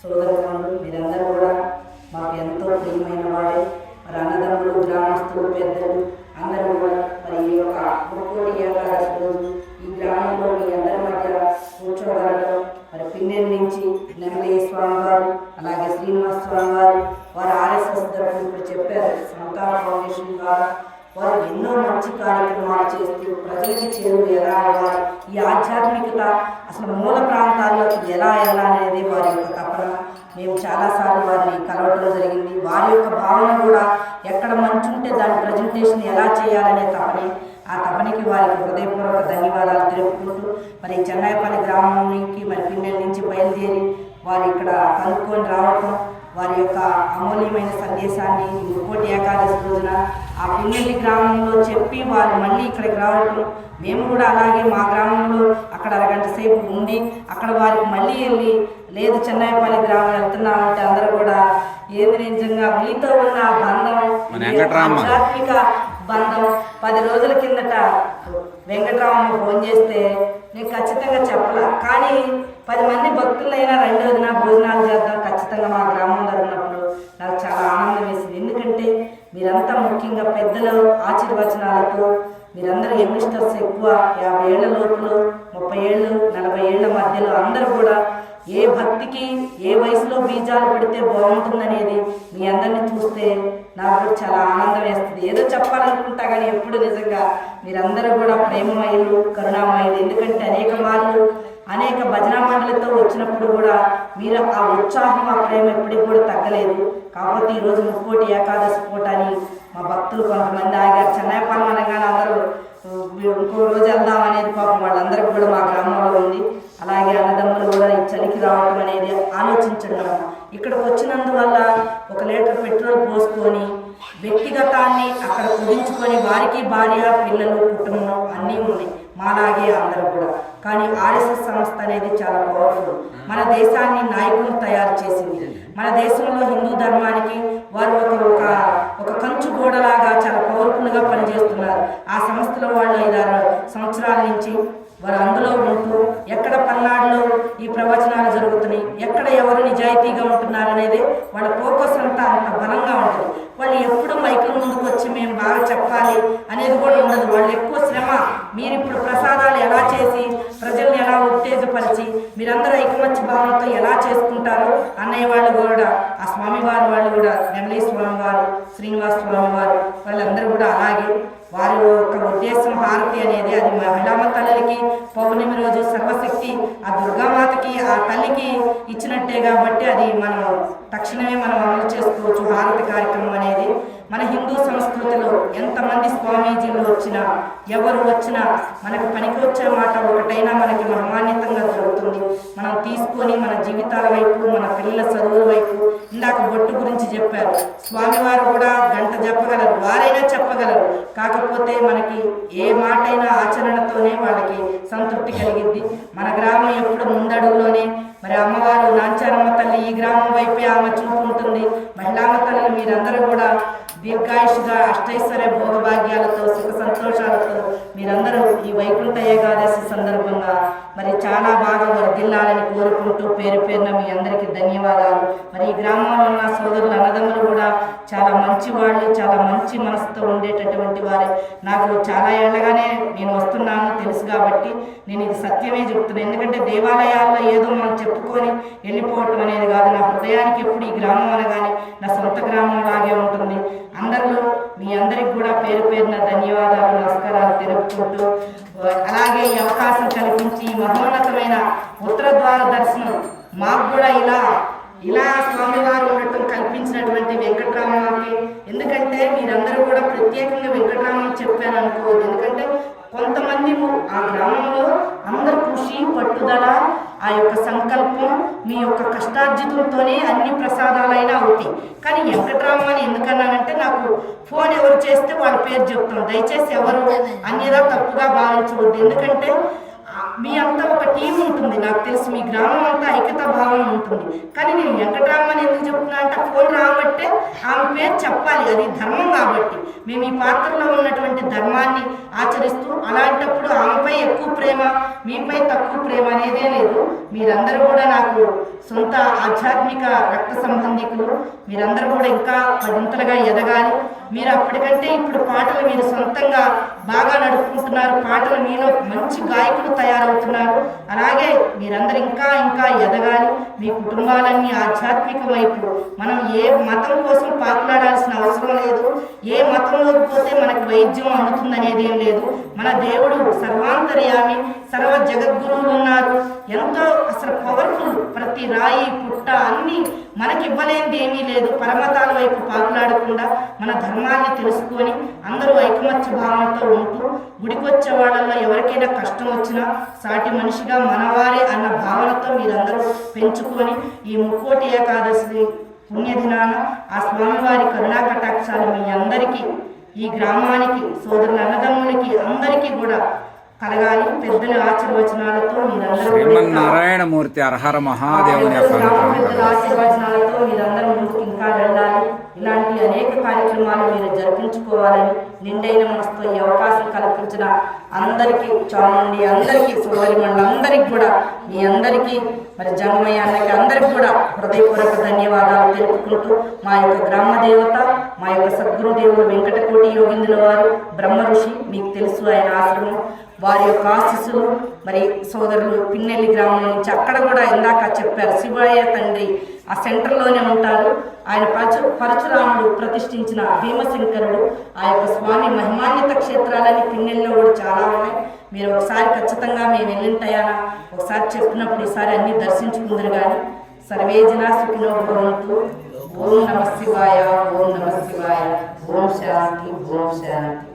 సోదరులు మీరందరూ కూడా మాకు ఎంతో ప్రియమైన వారే. మరి అన్నదమ్ములు గ్రామస్తులు పెద్దలు అందరూ కూడా మరి ఈ యొక్క ముక్కోటి ఏకాదశి రోజు ఈ గ్రామంలో మీ అందరి మధ్య కూర్చోవడంలో మరి పిన్నెల నుంచి కార్యక్రమాలు చేస్తూ ప్రజలకి చేరువ ఎలా అవ్వాలి? ఈ ఆధ్యాత్మికత అసలు మూల ప్రాంతాల్లోకి ఎలా వెళ్ళాలనేది వారి యొక్క తపన. మేము చాలాసార్లు వారిని కలవటం జరిగింది. వారి యొక్క భావన కూడా ఎక్కడ మంచి ఉంటే దాని ప్రజెంటేషన్ ఎలా చేయాలనే తపని. ఆ తపనికి వారికి హృదయపూర్వక ధన్యవాదాలు తెలుపుకుంటూ మరి చెన్నైపల్లి గ్రామానికి మరి పిన్నెల నుంచి బయలుదేరి వారు ఇక్కడ కనుక్కొని రావటం వారి యొక్క అమూల్యమైన సందేశాన్ని ముక్కోటి ఏకాదశి రోజున ఆ పిన్నెల్లి గ్రామంలో చెప్పి వారు మళ్ళీ ఇక్కడికి రావటం మేము కూడా అలాగే మా గ్రామంలో అక్కడ అరగంట సేపు ఉండి అక్కడ వారికి మళ్ళీ వెళ్ళి లేదు చెన్నైపల్లి గ్రామం వెళ్తున్నామంటే అందరూ కూడా ఏది నిజంగా మీతో ఉన్న బంధం. ఆధ్యాత్మిక బంధం పది రోజుల కిందట వెంకట్రామమ్మ ఫోన్ చేస్తే నేను ఖచ్చితంగా చెప్పలా కానీ పది మంది భక్తులైనా రెండో దిన ముఖ్యంగా పెద్దల ఆశీర్వచనాలతో మీరందరూ యంగ్స్టర్స్ ఎక్కువ యాభై ఏళ్ళ లోపల ముప్పై ఏళ్ళు నలభై ఏళ్ళ మధ్యలో అందరూ కూడా ఏ భక్తికి ఏ వయసులో బీజాలు పెడితే బాగుంటుందనేది మీ అందరిని చూస్తే నాకు చాలా ఆనందం వేస్తుంది. ఏదో చెప్పాలనుకుంటా కానీ ఎప్పుడు నిజంగా మీరందరూ కూడా ప్రేమమయులు కరుణామయులు. ఎందుకంటే అనేక మార్లు అనేక భజన మండలితో వచ్చినప్పుడు కూడా మీరు ఆ ఉత్సాహం ఆ ప్రేమ ఎప్పటికి కూడా తగ్గలేదు. కాకపోతే ఈరోజు ముక్కోటి ఏకాదశి పూట అని మా భక్తులు కొంతమంది ఆగారు. చెన్నైపాలెం అనగానే అందరూ ఇంకో రోజు వెళ్దాం అనేది పాపం వాళ్ళందరికీ కూడా మా గ్రామంలో ఉంది అలాగే అన్నదమ్ములు కూడా ఈ చలికి రావడం అనేది ఆలోచించడం ఇక్కడికి వచ్చినందువల్ల ఒక లీటర్ పెట్రోల్ పోసుకొని వ్యక్తిగతాన్ని అక్కడ కుదించుకొని వారికి భార్య పిల్లలు కుటుంబం అన్నీ ఉన్నాయి. మాలాగే అందరూ కూడా. కానీ ఆర్ఎస్ఎస్ సంస్థ అనేది చాలా పవర్ఫుల్ మన దేశాన్ని నాయకులు తయారు చేసింది. మన దేశంలో హిందూ ధర్మానికి వారు ఒక ఒక ఒక కంచు నిపుణులుగా పనిచేస్తున్నారు. ఆ సంస్థలో వాళ్ళు ఐదారు సంవత్సరాల నుంచి వారు అందులో ఉంటూ ఎక్కడ పల్నాడులో ఈ ప్రవచనాలు జరుగుతున్నాయి ఎక్కడ ఎవరు నిజాయితీగా ఉంటున్నారు అనేది వాళ్ళ ఫోకస్ అంతా అంత బలంగా ఉంటుంది వాళ్ళు ఎప్పుడు మైకుల ముందుకు వచ్చి మేము బాగా చెప్పాలి అనేది కూడా ఉండదు వాళ్ళు ఎక్కువ శ్రమ మీరు ఇప్పుడు ప్రసాదాలు ఎలా చేసి ప్రజల్ని ఎలా ఉత్తేజపరిచి మీరందరూ ఐకమత్య భావంతో ఎలా చేసుకుంటారో అన్నయ్య వాళ్ళు కూడా ఆ స్వామివారి వాళ్ళు కూడా నెమలి స్వామి వారు శ్రీనివాస స్వామి వారు వాళ్ళందరూ కూడా అలాగే వారి యొక్క ఉద్దేశం హారతి అనేది అది మహిళామ తల్లికి పౌర్ణమి రోజు సర్వశక్తి ఆ దుర్గామాతకి ఆ తల్లికి ఇచ్చినట్టే కాబట్టి అది మనం తక్షణమే మనం అమలు చేసుకోవచ్చు హారతి కార్యక్రమం అనేది. మన హిందూ సంస్కృతిలో ఎంతమంది స్వామీజీలు వచ్చినా ఎవరు వచ్చినా మనకు పనికి వచ్చే మాట ఒకటైనా మనకి మహమాన్యతంగా జరుగుతుంది మనం తీసుకొని మన జీవితాల వైపు మన పిల్లల చదువుల వైపు ఇందాక బొట్టు గురించి చెప్పారు. స్వామివారు కూడా గంట చెప్పగలరు వారైనా చెప్పగలరు. కాకపోతే మనకి ఏ మాటైనా ఆచరణతోనే వాళ్ళకి సంతృప్తి కలిగింది మన గ్రామం ఎప్పుడు ముందడుగులోనే మరి అమ్మవారు నాంచారమ్మ తల్లి ఈ గ్రామం వైపే ఆమె చూపు ఉంటుంది మహిళామ తల్లి మీరందరూ కూడా దీర్ఘాయుషుగా అష్టైశ్వర్య భోగభాగ్యాలతో సుఖ సంతోషాలతో మీరందరూ ఈ వైకుంఠ ఏకాదశి సందర్భంగా చాలా బాగా వర్ధిల్లాలని కోరుకుంటూ పేరు పేరున మీ అందరికీ ధన్యవాదాలు. మరి ఈ గ్రామంలో ఉన్న సోదరులు అన్నదమ్ములు కూడా చాలా మంచి వాళ్ళు చాలా మంచి మనసుతో ఉండేటటువంటి వారే. నాకు చాలా ఏళ్ళగానే నేను వస్తున్నాను తెలుసు కాబట్టి నేను ఇది సత్యమే చెప్తున్నాను ఎందుకంటే దేవాలయాల్లో ఏదో మనం చెప్పుకొని వెళ్ళిపోవటం అనేది కాదు. నా హృదయానికి ఎప్పుడు ఈ గ్రామం అనగానే నా సొంత గ్రామం లాగే ఉంటుంది. అందరిలో మీ అందరికి కూడా పేరు పేరున ధన్యవాదాలు నమస్కారాలు తెలుపుకుంటూ అలాగే ఈ అవకాశం ఎందుకంటే మీరందరూ కూడా ప్రత్యేకంగా వెంకటరామని చెప్పాను అనుకోవద్దు. ఎందుకంటే కొంతమంది ఆ గ్రామంలో అందరు కృషి పట్టుదల ఆ యొక్క సంకల్పం మీ యొక్క కష్టార్జితంతోనే అన్ని ప్రసాదాలైనా అవుతాయి. కానీ వెంకటరామ అని ఎందుకన్నానంటే నాకు ఫోన్ ఎవరు చేస్తే వాళ్ళ పేరు చెప్తాను. దయచేసి ఎవరు అన్యదా తప్పుగా భావించవద్దు. ఎందుకంటే మీ అంతా ఒక టీం ఉంటుంది. నాకు తెలిసి మీ గ్రామం అంతా భావం ఉంటుంది. కానీ నేను వెంకటరామని ఎందుకు చెప్తున్నా అంటే ఫోన్ రాబట్టే ఆమె పేరు చెప్పాలి. అది ధర్మం కాబట్టి. మేము ఈ పాత్రలో ఉన్నటువంటి ధర్మాన్ని ఆచరిస్తూ అలాంటప్పుడు ఆమెపై ఎక్కువ ప్రేమ మీపై తక్కువ ప్రేమ అనేదే లేదు. మీరందరూ కూడా నాకు సొంత ఆధ్యాత్మిక రక్త సంబంధికులు. మీరందరూ కూడా ఇంకా పదింతలుగా ఎదగాలి. మీరు అప్పటికంటే ఇప్పుడు పాటలు మీరు సొంతంగా బాగా నడుపుకుంటున్నారు. పాటలు మీలో మంచి గాయకులు తయారవుతున్నారు. అలాగే మీరందరూ ఇంకా ఇంకా ఎదగాలి. మీ కుటుంబాలన్నీ ఆధ్యాత్మిక వైపు మనం ఏ మతం కోసం పాకులాడాల్సిన అవసరం లేదు. ఏ మతంలోకి పోతే మనకి వైద్యం అందుతుందనేది ఏం లేదు. మన దేవుడు సర్వాంతర్యామి సర్వ జగద్గురువులు ఉన్నారు. ఎంతో అసలు పవర్ఫుల్ ప్రతి రాయి పుట్ట అన్నీ మనకి ఇవ్వలేనిది ఏమీ లేదు. పరమతాల వైపు పాకులాడకుండా మన ధర్మాన్ని తెలుసుకొని అందరూ ఐకమత్య భావంతో ఉంటూ గుడికొచ్చే వాళ్ళల్లో ఎవరికైనా కష్టం వచ్చినా సాటి మనిషిగా మనవారే అన్న భావనతో మీరందరూ పెంచుకొని ఈ ముక్కోటి ఏకాదశి పుణ్యదినాన ఆ స్వామివారి కరుణా కటాక్షాలు మీ అందరికీ ఈ గ్రామానికి సోదరుల అన్నదమ్ములకి అందరికీ కూడా కలగాలి. పెద్దల ఆశీర్వచనాలతో మీరందరూ శ్రీమన్నారాయణమూర్తి అర్హర మహాదేవుని ఆశీర్వచనాలతో మీరందరూ ముందుకు ఇంకా వెళ్ళాలి ఇలాంటి అనేక కార్యక్రమాలు మీరు జరిపించుకోవాలని నిండైన మనసుతో ఈ అవకాశం కల్పించిన అందరికీ చాముండి అందరికీ సోదరిమండలి అందరికీ కూడా మీ అందరికీ మరి జంగమయ్య అన్నకి అందరికీ కూడా హృదయపూర్వక ధన్యవాదాలు తెలుపుకుంటూ మా యొక్క గ్రామ దేవత మా యొక్క సద్గురుదేవుడు వెంకటకోటి యోగిందుల వారు బ్రహ్మ ఋషి మీకు తెలుసు ఆయన ఆశ్రమం వారి యొక్క ఆశీస్సులు మరి సోదరులు పిన్నెల్లి గ్రామం నుంచి అక్కడ కూడా ఇందాక చెప్పారు శివయ్య తండ్రి ఆ సెంటర్లోనే ఉంటారు. ఆయన పరచు పరశురాముడు ప్రతిష్ఠించిన భీమశంకరుడు. ఆ యొక్క స్వామి మహిమాన్విత క్షేత్రాలని పిన్నెల్లో కూడా చాలా ఉన్నాయి. మీరు ఒకసారి ఖచ్చితంగా మేము వెళ్ళింటాయన ఒకసారి చెప్పినప్పుడు ఈసారి అన్ని దర్శించుకుందరు కానీ సర్వేజన సుఖినో భవంతు. ఓం నమ శివాయ ఓం నమ శివాయ. ఓం శాంతి ఓం శాంతి.